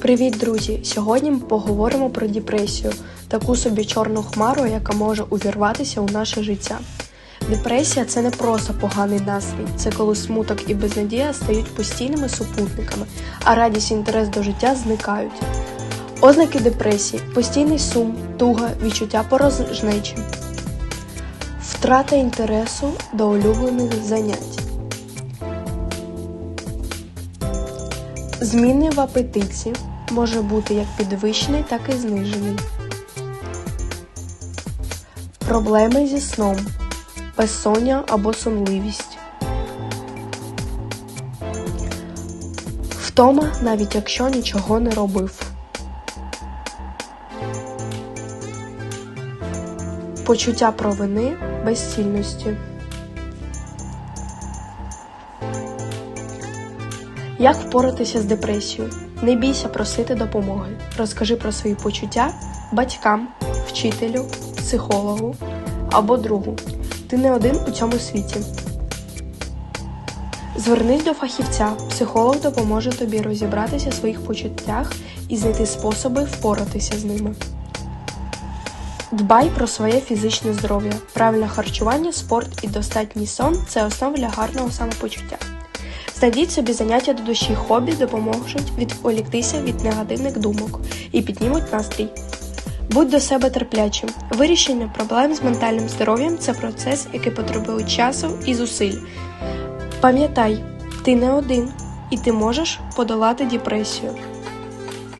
Привіт, друзі! Сьогодні ми поговоримо про депресію, таку собі чорну хмару, яка може увірватися у наше життя. Депресія це не просто поганий настрій, це коли смуток і безнадія стають постійними супутниками, а радість і інтерес до життя зникають. Ознаки депресії постійний сум, туга, відчуття порожнечі, втрата інтересу до улюблених занять. Зміни в апетиті може бути як підвищений, так і знижений. Проблеми зі сном, безсоння або сонливість. Втома, навіть якщо нічого не робив. Почуття провини, безцільності. Як впоратися з депресією? Не бійся просити допомоги. Розкажи про свої почуття батькам, вчителю, психологу або другу. Ти не один у цьому світі. Звернись до фахівця. Психолог допоможе тобі розібратися в своїх почуттях і знайти способи впоратися з ними. Дбай про своє фізичне здоров'я. Правильне харчування, спорт і достатній сон це основа для гарного самопочуття. Знайдіть собі заняття до душі, хобі допоможуть відволіктися від негативних думок і піднімуть настрій. Будь до себе терплячим. Вирішення проблем з ментальним здоров'ям це процес, який потребує часу і зусиль. Пам'ятай, ти не один, і ти можеш подолати депресію.